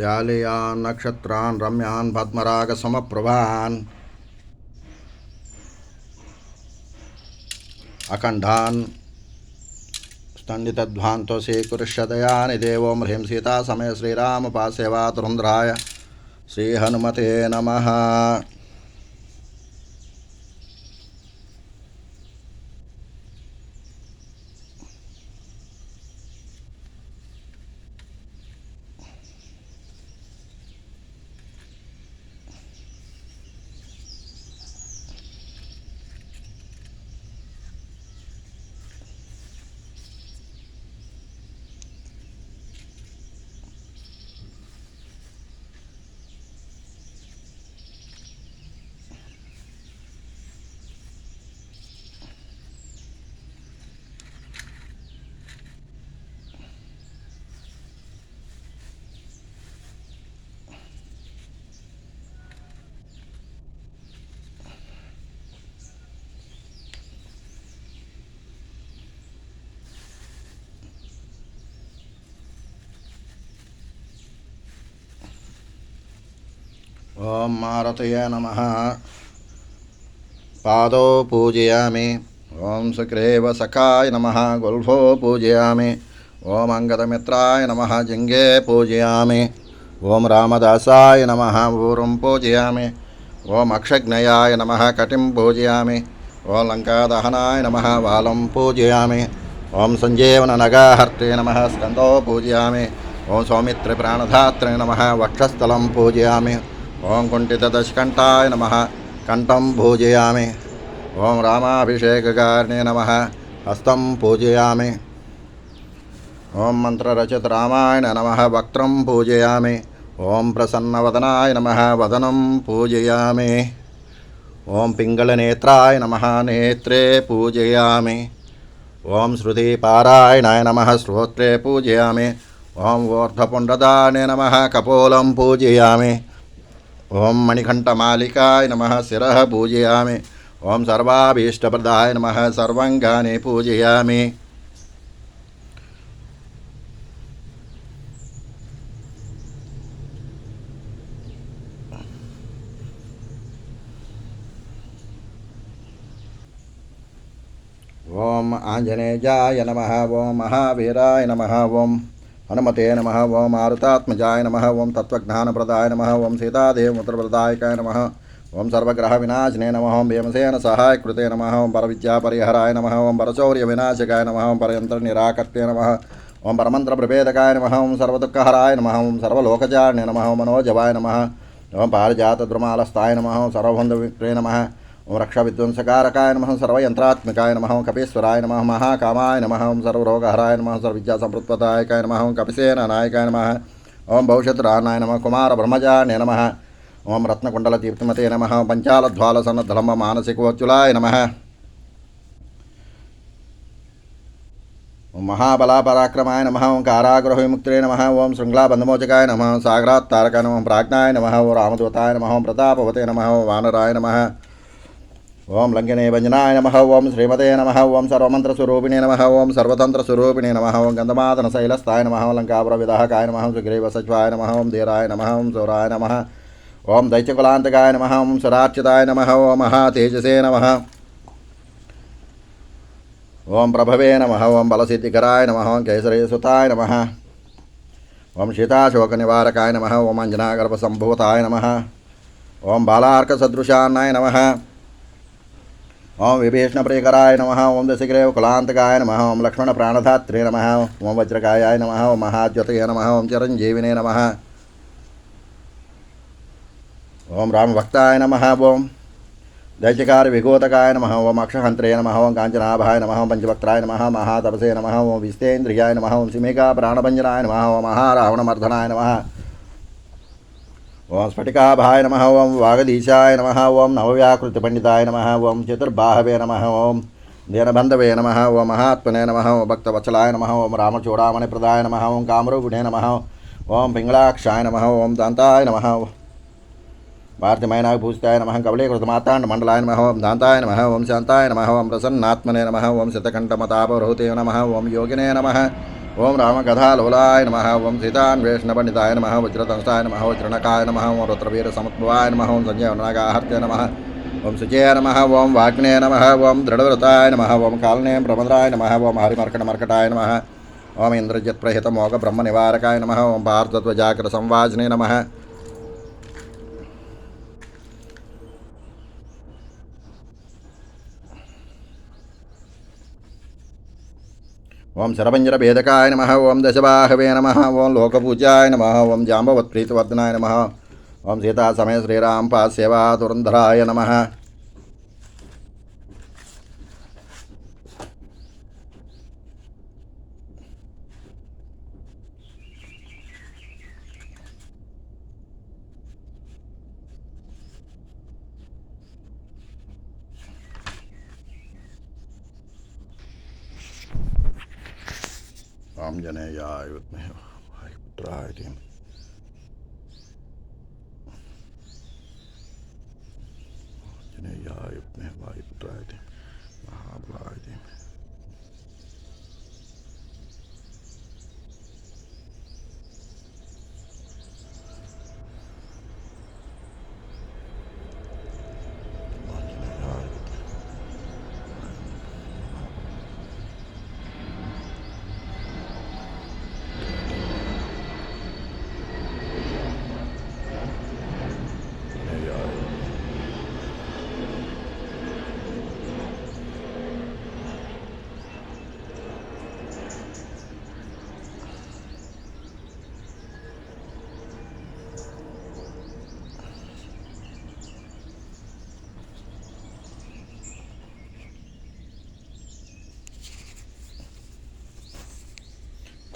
श्यालयान् नक्षत्रान् रम्यान् पद्मरागसमप्रभान् अखण्डान् स्तण्डितध्वान्तो कुरुषदयानि देवो ह्रीं सीता समय श्रीरामपासेवातुरुन्ध्राय श्रीहनुमते नमः। ॐ मारुतये नमः। पादौ पूजयामि। ॐ सुग्रीवसखाय नमः। गुल्फो पूजयामि। ॐ अङ्गदमित्राय नमः। जिङ्गे पूजयामि। ॐ रामदासाय नमः। ऊरुं पूजयामि। ॐ अक्षज्ञयाय नमः। कटिं पूजयामि। ॐ लङ्कादहनाय नमः। बालं पूजयामि। ॐ सञ्जीवननगाहर्ते नमः। स्कन्दो पूजयामि। ॐ सौमित्रिप्राणधात्रे नमः। वक्षस्थलं पूजयामि। ఓం కుంఠితదశకంఠాయ నమ. కంఠం పూజయామి. ఓం రామాభిషేకకారిణే నమ. హస్తం పూజయామి. ఓం మంత్రరచిత రామాయణ నమ. వక్త్రం పూజయామి. ఓం ప్రసన్నవదనాయ నమ. వదనం పూజయామి. ఓం పింగళనేత్రాయ నమ. నేత్రే పూజయామి. ఓం శృతిపారాయణాయ నమ. శ్రోత్రే పూజయామి. ఓం ఊర్ధపుండదాయ నమ. కపోలం పూజయామి. ఓం మణికంఠమాలికాయ నమ శిర పూజయామి. ఓం సర్వాభీష్టప్రదాయ నమ సర్వంగాని పూజయామి. ఓం ఆంజనేయాయ నమ ఓం మహావీరాయ నమ ఓం హనుమతే నమ ఓం ఆరుతాత్మజాయ నమ ఓం తత్వజ్ఞానప్రదాయ నమ ఓం సీతాదేవముద్రప్రదాయకాయ నమ ఓం సర్వగ్రహ వినాశనే నమ ఓం భీమసేన సహాయకృతే నమ ఓం పరవిద్యాపరిహరాయ నమ ఓం పరచౌర్య వినాశకాయ నమ ఓం పరయంత్ర నిరాకర్తే నమ ఓం పరమంత్ర ప్రభేదకాయ నమ ఓం సర్వదుఃఖహరాయ నమ ఓం సర్వలోకజాయ నమ ఓం మనోజవాయ నమ ఓం పారిజాతద్రుమాలస్థాయ నమ ఓం సర్వబంధ విక్రే నమ ओम रक्षाविध्वंसकारकाय नमः सर्वयन्त्रात्मिकाय नमः कपीश्वराय नम महाकामाय नम ओं सर्वरोगहराय नमः सर्वविद्यासम्पृत्पदायकाय नमः ओं कपिसेनानायकाय नमः ओं भविष्यत्राणाय नमः कुमारब्रह्मजान्य नम ओं रत्नकुण्डलतीर्थमते नम ओं पञ्चालध्वालसन्नद्धलम्बमानसिकोच्युलाय नम ओं महाबलापराक्रमाय नम ओं कारागृहविमुक्त्रे नम ओं शृङ्खलाबन्धमोचकाय नम सागरात्तारकाय नमः प्राज्ञाय नमः ओं रामदूताय नमः ओं प्रतापवते नमः ओं वानराय नमः ओम लंगिने भंजनाय नम ओं श्रीमते नम ओं सर्वंत्रस्वरूपिणे नम ओं सर्वतंत्रस्वरूपिणे नम ओं गंधमादन शैलस्थाय नम लंकापुर लंकापुरविदहाय नम ओं सुग्रीव सचिवाय नम ओं धीराय नम ओं सौराय नम ओं दैत्यकुलांतकाय नम ओं सरार्चिताय नम ओम महातेजसे नम ओं प्रभवे नम ओं बलसिद्धिकराय नम ओं कैसरेसुताय नम ओं शीताशोकनिवारकाय नम ओं अंजनागर्भसंभूताय नम ओं बालार्कसदृशान्नाय नमः ఓం విభీషణ ప్రియకరాయ నమ ఓం దశగ్రేవ కులాంతకాయ నమ ఓం లక్ష్మణ ప్రాణధాత్రే నమ ఓం వజ్రకాయాయ నమ ఓం మహాద్యుతయ నమ ఓం చిరంజీవినే నమ ఓం రామభక్తాయ నమ ఓం దైత్యకార విఘోతకాయ నమ ఓం అక్షహంత్రే నమ ఓం కాంచనాభాయ నమ ఓం పంచభక్తాయ నమ మహాతపసే నమ ఓం విస్తేంద్రియాయ నమ ఓం సిమికా ప్రాణభంజనాయ నమ ఓం మహారావణమర్ధనాయ నమ ఓం స్ఫటికాభాయ నమ ఓం వాగదీశాయ నమ ఓం నవవ్యాకృతి పండితాయ నమ ఓం చతుర్బాహవే నమ ఓం దీనబంధవే నమ ఓం మహాత్మనే నమ ఓం భక్తవత్సలాయ నమ ఓం రామచూడామణి ప్రదాయ నమ ఓం కామరూపుణే నమ ఓం పింగళాక్షాయ నమ ఓం దాంతాయ నమ భారతిమైన భూషితాయ నమ కవళీకృత మాతాండ మండలాయ నమ ఓం దాంతాయ నమ ఓం శాంతాయ నమ ఓం ప్రసన్నాత్మనే నమ ఓం శతకంఠమతాపరహుతే నమ ఓం యోగినే నమ ఓం రామకథాలోలాయ నమ ఓం సీతాన్వేషణ పండితాయ నమ వజ్రతంష్టాయ నమ వజ్రణకాయ నమ ఓం రుద్రవీర సమత్వాయ నమ ఓం సంజయవనగాహర్త్య నమ ఓం శుచే నమ ఓం వాగ్నే నమ ఓం దృఢవృతాయ నమ ఓం కాలనే ప్రమద్రాయ నమ ఓం హరిమర్కట మర్కటాయ నమ ఓం ఇంద్రజిత్ ప్రహిత మోగ బ్రహ్మ నివారకాయ నమ ఓం భారతత్వజాకర సంవాజనే నమ ఓం శరభంజరభేదకాయ నమ ఓం దశబాహవే నమ ఓం లోకపూజాయ నమ ఓం జాంబవత్ప్రీతివర్ధనాయ నమ ఓం సీతా సమయ శ్రీరాం సేవా తురంధరాయ నమ. रामजनेयाय विद्महे वायुपुत्राय धीमहि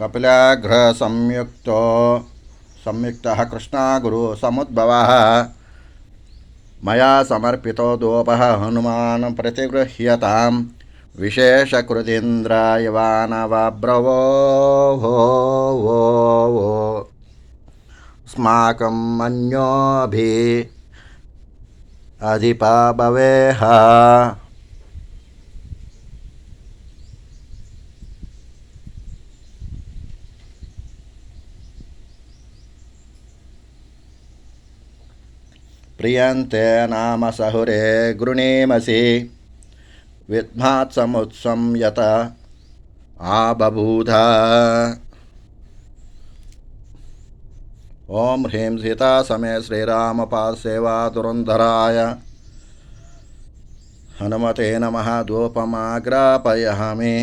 कपिलाघ्रसंयुक्तो संयुक्तः कृष्णागुरुसमुद्भवः मया समर्पितो दोपः हनुमान् प्रतिगृह्यतां विशेषकृतीन्द्रायवानवब्रवो वो वो वो। अस्माकं मन्योभि अधिपा भवेह प्रियन्ते नाम सहुरे गृणीमसि विद्मात्समुत्सं यत आबभूथ ॐ ह्रीं सीता समे श्रीरामपासेवा दुरन्धराय हनुमते नमः, धूपमाग्रापयामि।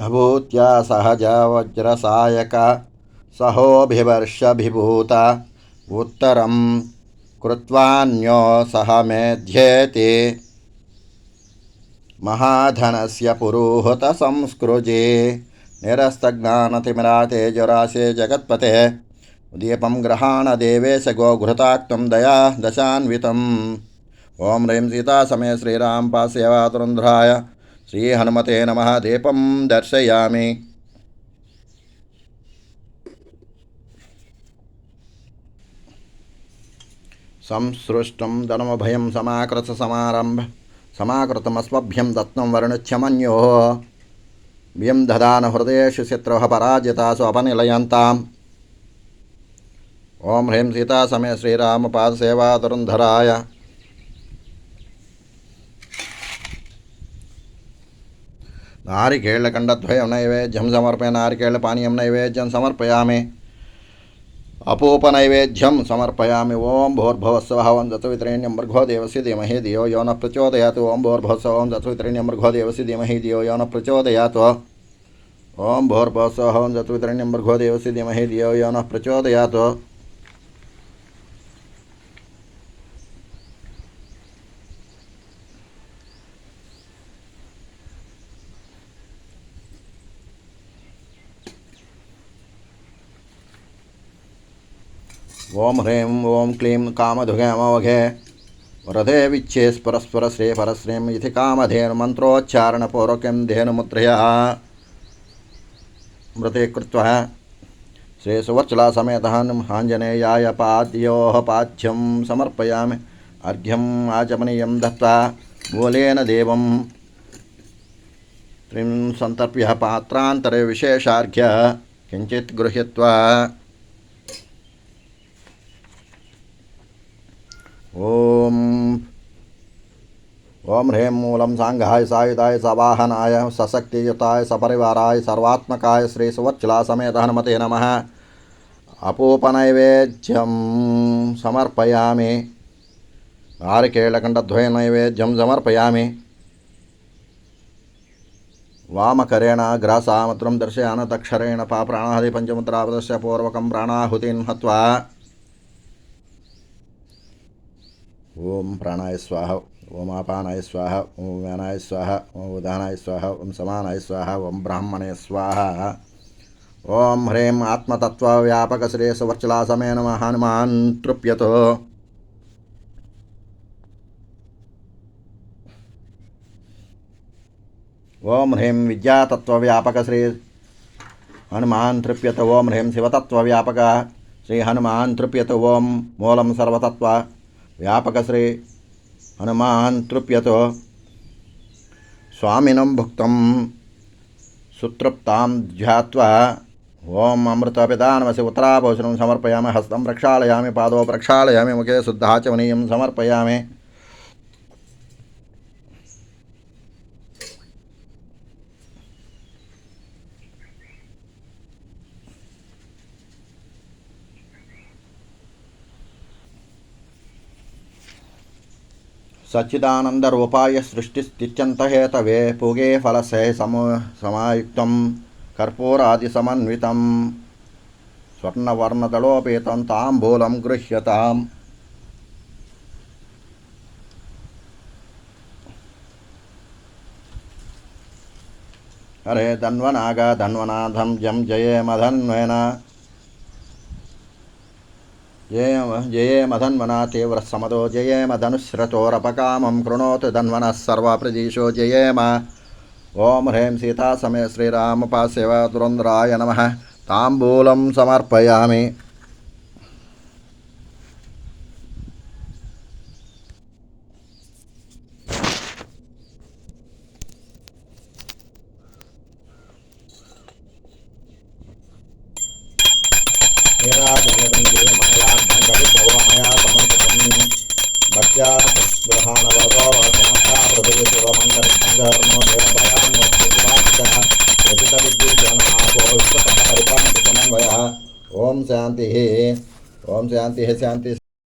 अभूत्या सहजा वज्रसायक सहोभिवर्षभिभूत उत्तरं कृत्वान्यो सह मेध्येति महाधनस्य पुरोहतसंस्कृजे निरस्तज्ञानतिमिरा तेजराशे जगत्पते दीपं ग्रहाण देवेश गोघृताक्तं दया दशान्वितम्। ॐ ह्रीं सीतासमे श्रीराम पासेवातुरन्ध्राय श्रीहनुमते नमः, दीपं दर्शयामि। संसृष्टं धनमभयं समाकृतसमारम्भ समाकृतमस्मभ्यं दत्तं वर्णुच्छमन्योः व्यं ददान हृदयेषु शत्रुः पराजितासु अपनिलयन्ताम्। ॐ ह्रीं सीतासमे श्रीरामपादसेवातुरन्धराय। नारिकेळखण्डद्वयं नैवेद्यं समर्पय नारिकेळपानीयं नैवेद्यं समर्पयामि। अपूपनैवेद्यं समर्पयामि ॐ भोर्भवस्वः ॐ दत्तवितरेण्यं मृगो देवस्य धीमहि धियो यो न प्रचोदयात्। ॐ भोर्भवस्वः ॐ दत्तवितरेण्यं मृगो देवस्य धीमहि धियो यो न प्रचोदयात्। ॐ भोर्भवस्वः ॐ दत्तवितरेण्यं मृगो देवस्य धीमहि धियो यो न प्रचोदयात्। ॐ ह्रीं ॐ क्लीं कामधुगमवघे। वरदे विच्छेस् परस्परश्रे परश्रीं इति कामधेनुमन्त्रोच्चारणपूर्वकं धेनुमुद्रया। मृते कृत्वा श्रीसुवर्चलासमेतः आञ्जनेयाय पाद्योः पाद्यं समर्पयामि। अर्घ्यम् आचमनीयं दत्त्वा मूलेन देवं। त्रिं सन्तर्प्य पात्रान्तरे विशेषार्घ्य किञ्चित् गृहीत्वा ఓం ఓం హ్రీం మూలం సాంఘాయ సాయుధాయ సవాహనాయ సశక్తియుతాయ సపరివారాయ సర్వాత్మకాయ శ్రీ సువచ్చలా సమేత హనుమతే నమ. అపూపనైవేద్యం సమర్పయామి. ఆరికేళకంఠద్వయ నైవేద్యం సమర్పయామి. వామకరేణ గ్రాసామత్రం దర్శయానతక్షరేణ పాప్రాణాది పంచముద్రాపదస్య పూర్వకం ప్రాణాహుతిన్ హత్వా. ఓం ప్రాణాయ స్వాహ ఓం ఆపానాయ స్వాహ ఓం వ్యానాయ స్వాహ ఓం ఉదానాయ స్వాహ ఓం సమానాయ స్వాహ ఓం బ్రాహ్మణే స్వాహ. ఓం హ్రీం ఆత్మతత్వవ్యాపకశ్రేయసవర్చలాసమే నమ. హనుమాన్ తృప్యతో. ఓం హ్రీం విద్యాతత్వవ్యాపకశ్రీ హనుమాన్ తృప్యత. ఓం హ్రీం శివతత్వవ్యాపక శ్రీ హనుమాన్ తృప్యత. ఓం మూలం సర్వతత్వ. व्यापकश्री। हनुमान् भुक्त स्वामिनं भुक्तं। सुतृप्तां ध्यात्वा ॐ अमृतपिदानमसि उत्तराभूषणं समर्पयामि, हस्तं प्रक्षालयामि, पादौ प्रक्षालयामि, मुखे शुद्धाचमनीयं समर्पयामि। సచ్చిదానందరూపాయ సృష్టి స్థిత్యంతహేతవే పూగే ఫలసే సమూ సమాయుక్తం కర్పూరాది సమన్వితం స్వర్ణవర్ణదళోపేతం తాంబూలం గృహ్యతాం. హరే ధన్వనాగ ధన్వనాథం జం జయేమధన్వేన जयेम जयेमधन्वना तीव्रसमदो जयेमधनुश्रतोरपकामं कृणोतु धन्वनः सर्वप्रदेशो जयेम। ॐ ह्रीं सीतासमे श्रीरामपासेव दुरन्द्राय नमः। ताम्बूलं समर्पयामि।